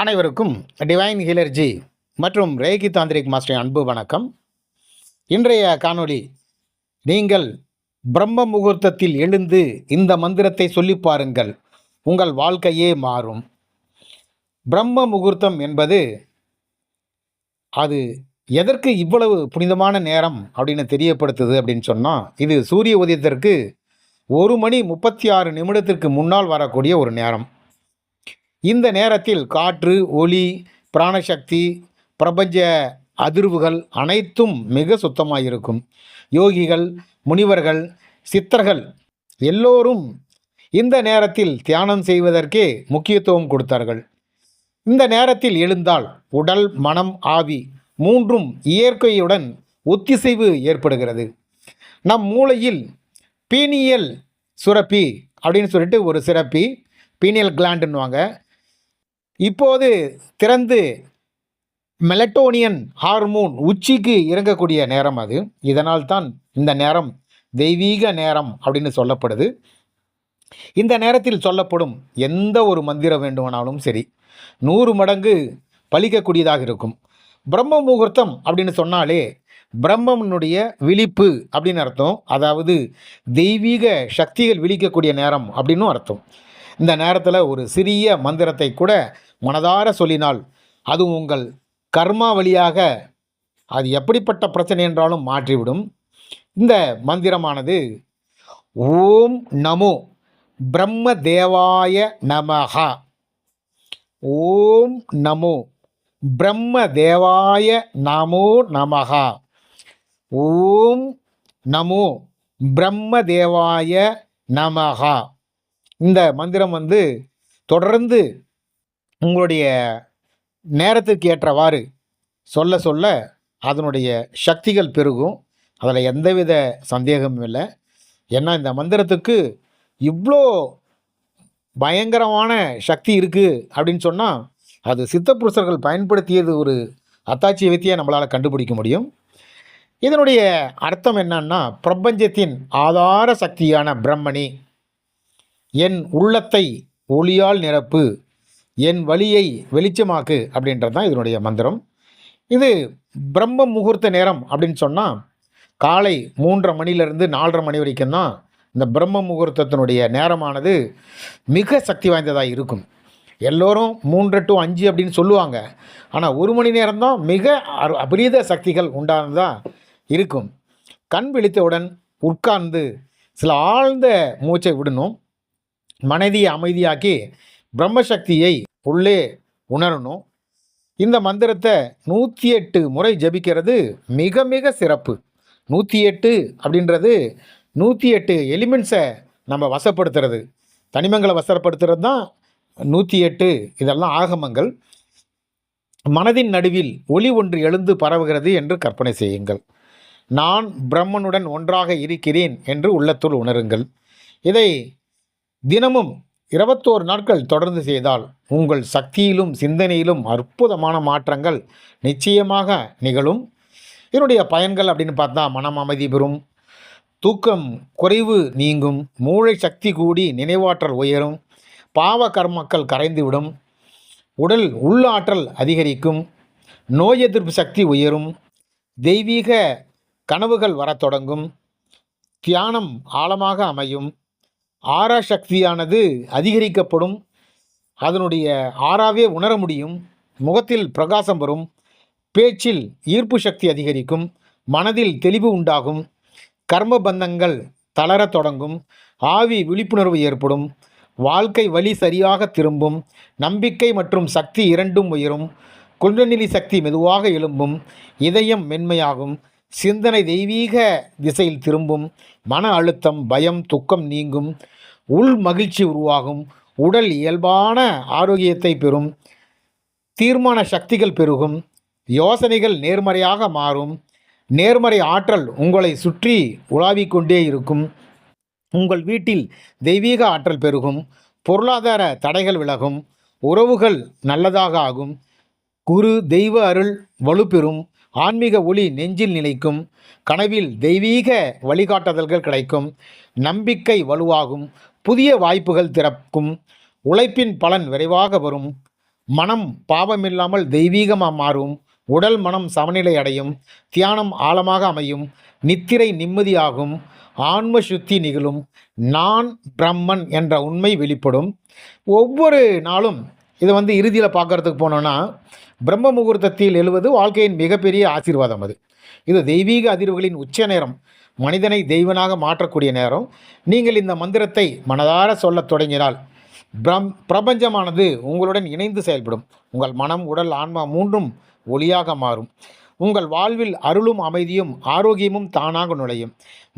அனைவருக்கும் டிவைன் ஹீலர்ஜி மற்றும் Reiki tantric master அன்பு வணக்கம். இன்றைய காணொளி நீங்கள் பிரம்ம முகூர்த்தத்தில் எழுந்து இந்த மந்திரத்தை சொல்லி பாருங்கள். உங்கள் வாழ்க்கையே மாறும். பிரம்ம முகூர்த்தம் என்பது அது எதற்கு இவ்வளவு புனிதமான நேரம் அப்படின்னு தெரியப்படுத்துது அப்படின்னு சொன்னால் இது சூரிய உதயத்திற்கு ஒரு மணி முப்பத்தி ஆறு நிமிடத்திற்கு முன்னால் வரக்கூடிய ஒரு நேரம். இந்த நேரத்தில் காற்று ஒளி பிராணசக்தி பிரபஞ்ச அதிர்வுகள் அனைத்தும் மிக சுத்தமாக இருக்கும் யோகிகள் முனிவர்கள் சித்தர்கள் எல்லோரும் இந்த நேரத்தில் தியானம் செய்வதற்கே முக்கியத்துவம் கொடுத்தார்கள். இந்த நேரத்தில் எழுந்தால் உடல் மனம் ஆவி மூன்றும் இயற்கையுடன் ஒத்திசைவு ஏற்படுகிறது. நம் மூளையில் பீனியல் சுரப்பி அப்படின்னு சொல்லிட்டு ஒரு சிறப்பி பீனியல் கிளாண்டுன்னுவாங்க. இப்போது திறந்து மெலட்டோனியன் ஹார்மோன் உச்சிக்கு இறங்கக்கூடிய நேரம் அது. இதனால் தான் இந்த நேரம் தெய்வீக நேரம் அப்படின்னு சொல்லப்படுது. இந்த நேரத்தில் சொல்லப்படும் எந்த ஒரு மந்திரம் வேண்டுமானாலும் சரி நூறு மடங்கு பலிக்கக்கூடியதாக இருக்கும். பிரம்ம முகூர்த்தம் அப்படின்னு சொன்னாலே பிரம்மனுடைய விழிப்பு அப்படின்னு அர்த்தம். அதாவது தெய்வீக சக்திகள் விழிக்கக்கூடிய நேரம் அப்படின்னும் அர்த்தம். இந்த நேரத்தில் ஒரு சிறிய மந்திரத்தை கூட மனதார சொல்லினால் அது உங்கள் கர்மா வழியாக அது எப்படிப்பட்ட பிரச்சனை என்றாலும் மாற்றிவிடும். இந்த மந்திரமானது ஓம் நமோ பிரம்ம தேவாய நமஹா. ஓம் நமோ பிரம்ம தேவாய நமோ நமஹா. ஓம் நமோ பிரம்ம தேவாய நமஹா. இந்த மந்திரம் வந்து தொடர்ந்து உங்களுடைய நேரத்திற்கு ஏற்றவாறு சொல்ல சொல்ல அதனுடைய சக்திகள் பெருகும். அதில் எந்தவித சந்தேகமும் இல்லை. ஏன்னா இந்த மந்திரத்துக்கு இவ்வளோ பயங்கரமான சக்தி இருக்குது அப்படின்னு சொன்னால் அது சித்தப்புருஷர்கள் பயன்படுத்தியது ஒரு அத்தாட்சி வித்தியை நம்மளால் கண்டுபிடிக்க முடியும். இதனுடைய அர்த்தம் என்னன்னா பிரபஞ்சத்தின் ஆதார சக்தியான பிரம்மணி என் உள்ளத்தை ஒளியால் நிரப்பு என் வழியை வெளிச்சமாக்கு அப்படின்றது தான் இதனுடைய மந்திரம். இது பிரம்ம முகூர்த்த நேரம் அப்படின்னு சொன்னால் காலை மூன்றரை மணிலேருந்து நாலரை மணி வரைக்கும் தான் இந்த பிரம்ம முகூர்த்தத்தினுடைய நேரமானது மிக சக்தி வாய்ந்ததாக இருக்கும். எல்லோரும் மூன்று டு அஞ்சு அப்படின்னு சொல்லுவாங்க. ஆனால் ஒரு மணி நேரம்தான் மிக அரு அபரீத சக்திகள் உண்டானதாக இருக்கும். கண் விழித்தவுடன் உட்கார்ந்து சில ஆழ்ந்த மூச்சை விடணும். மனதியை அமைதியாக்கி பிரம்மசக்தியை உள்ளே உணரணும். இந்த மந்திரத்தை நூற்றி எட்டு முறை ஜபிக்கிறது மிக மிக சிறப்பு. நூற்றி எட்டு அப்படின்றது நூற்றி எட்டு எலிமெண்ட்ஸை நம்ம வசப்படுத்துறது. தனிமங்களை வசப்படுத்துறது தான் நூற்றி எட்டு இதெல்லாம் ஆகமங்கள். மனதின் நடுவில் ஒளி ஒன்று எழுந்து பரவுகிறது என்று கற்பனை செய்யுங்கள். நான் பிரம்மனுடன் ஒன்றாக இருக்கிறேன் என்று உள்ளத்துள் உணருங்கள். இதை தினமும் இருபத்தோரு நாட்கள் தொடர்ந்து செய்தால் உங்கள் சக்தியிலும் சிந்தனையிலும் அற்புதமான மாற்றங்கள் நிச்சயமாக நிகழும். இதனுடைய பயன்கள் அப்படின்னு பார்த்தா மனம் அமைதி பெறும் தூக்கம் குறைவு நீங்கும் மூளை சக்தி கூடி நினைவாற்றல் உயரும் பாவ கர்மக்கள் கரைந்துவிடும் உடல் உள்ளாற்றல் அதிகரிக்கும் நோய் எதிர்ப்பு சக்தி உயரும் தெய்வீக கனவுகள் வரத் தொடங்கும் தியானம் ஆழமாக அமையும் ஆறா சக்தியானது அதிகரிக்கப்படும். அதனுடைய ஆறாவே உணர முடியும். முகத்தில் பிரகாசம் வரும். பேச்சில் ஈர்ப்பு சக்தி அதிகரிக்கும். மனதில் தெளிவு உண்டாகும். கர்ம பந்தங்கள் தளரத் தொடங்கும். ஆவி விழிப்புணர்வு ஏற்படும். வாழ்க்கை வழி சரியாக திரும்பும். நம்பிக்கை மற்றும் சக்தி இரண்டும் உயரும். குன்றநிலை சக்தி மெதுவாக எழும்பும். இதயம் மென்மையாகும். சிந்தனை தெய்வீக திசையில் திரும்பும் மன அழுத்தம் பயம் துக்கம் நீங்கும் உள் மகிழ்ச்சி உருவாகும் உடல் இயல்பான ஆரோக்கியத்தை பெறும் தீர்மான சக்திகள் பெருகும் யோசனைகள் நேர்மறையாக மாறும் நேர்மறை ஆற்றல் உங்களை சுற்றி உலாவிக் கொண்டே இருக்கும் உங்கள் வீட்டில் தெய்வீக ஆற்றல் பெருகும் பொருளாதார தடைகள் விலகும் உறவுகள் நல்லதாக ஆகும் குரு தெய்வ அருள் வலுப்பெறும் ஆன்மீக ஒளி நெஞ்சில் நிலைக்கும் கனவில் தெய்வீக வழிகாட்டுதல்கள் கிடைக்கும் நம்பிக்கை வலுவாகும் புதிய வாய்ப்புகள் திறக்கும் உழைப்பின் பலன் விரைவாக வரும் மனம் பாவமில்லாமல் தெய்வீகமாக மாறும் உடல் மனம் சமநிலை அடையும் தியானம் ஆழமாக அமையும் நித்திரை நிம்மதியாகும் ஆன்ம சுத்தி நிகழும் நான் பிரம்மன் என்ற உண்மை வெளிப்படும். ஒவ்வொரு நாளும் இதை வந்து இறுதியில் பார்க்கறதுக்கு போனோன்னா பிரம்ம முகூர்த்தத்தில் எழுவது வாழ்க்கையின் மிகப்பெரிய ஆசீர்வாதம் அது. இது தெய்வீக அதிர்வுகளின் உச்ச நேரம் மனிதனை தெய்வனாக மாற்றக்கூடிய நேரம். நீங்கள் இந்த மந்திரத்தை மனதார சொல்லத் தொடங்கினால் பிரம் பிரபஞ்சமானது உங்களுடன் இணைந்து செயல்படும். உங்கள் மனம் உடல் ஆன்மா மூன்றும் ஒளியாக மாறும். உங்கள் வாழ்வில் அருளும் அமைதியும் ஆரோக்கியமும் தானாக நுழையும்.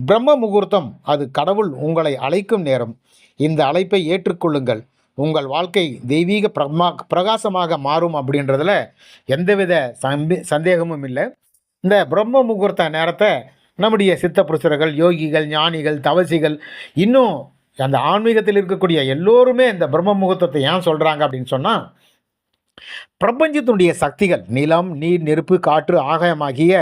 பிரம்ம முகூர்த்தம் அது கடவுள் உங்களை அழைக்கும் நேரம். இந்த அழைப்பை ஏற்றுக்கொள்ளுங்கள். உங்கள் வாழ்க்கை தெய்வீக பிரமா பிரகாசமாக மாறும் அப்படின்றதுல எந்தவித சந்தே சந்தேகமும் இல்லை. இந்த பிரம்ம முகூர்த்த நேரத்தை நம்முடைய சித்த புருஷர்கள் யோகிகள் ஞானிகள் தவசிகள் இன்னும் அந்த ஆன்மீகத்தில் இருக்கக்கூடிய எல்லோருமே இந்த பிரம்ம முகூர்த்தத்தை ஏன் சொல்கிறாங்க அப்படின்னு சொன்னால் பிரபஞ்சத்தினுடைய சக்திகள் நிலம் நீர் நெருப்பு காற்று ஆகாயமாகிய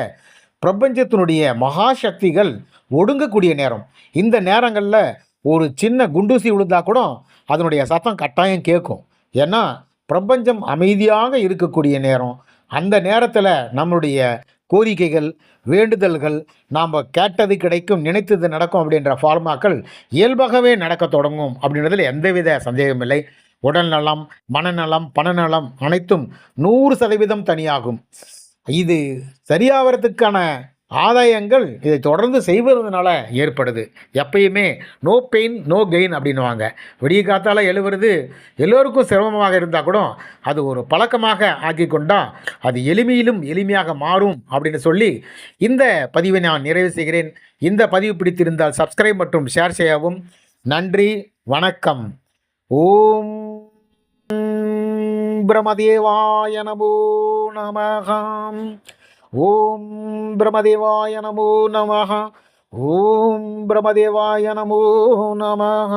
பிரபஞ்சத்தினுடைய மகா சக்திகள் ஒடுங்கக்கூடிய நேரம். இந்த நேரங்களில் ஒரு சின்ன குண்டூசி விழுந்தால் கூட அதனுடைய சத்தம் கட்டாயம் கேட்கும். ஏன்னா பிரபஞ்சம் அமைதியாக இருக்கக்கூடிய நேரம். அந்த நேரத்தில் நம்மளுடைய கோரிக்கைகள் வேண்டுதல்கள் நாம் கேட்டது கிடைக்கும் நினைத்தது நடக்கும் அப்படின்ற ஃபார்மாக்கள் இயல்பாகவே நடக்க தொடங்கும் அப்படின்றதில் எந்தவித சந்தேகமில்லை உடல் நலம் மனநலம் பணநலம் அனைத்தும் நூறு சதவீதம் தனியாகும். இது சரியாகிறதுக்கான ஆதாயங்கள் இதை தொடர்ந்து செய்வதனால ஏற்படுது. எப்பயுமே நோ பெயின் நோ கெயின் அப்படின்னுவாங்க. விடிய காத்தால் எழுவுறது எல்லோருக்கும் சிரமமாக இருந்தால் கூட அது ஒரு பழக்கமாக ஆக்கி கொண்டால் அது எளிமையிலும் எளிமையாக மாறும் அப்படின்னு சொல்லி இந்த பதிவை நான் நிறைவு செய்கிறேன். இந்த பதிவு பிடித்திருந்தால் சப்ஸ்கிரைப் மற்றும் ஷேர் செய்யவும். நன்றி வணக்கம். ஓம் பிரமதேவாய நமோ நமகாம் ஓம் பிரமதேவாய நமோ நமः ஓம் பிரமதேவாய நமோ நமः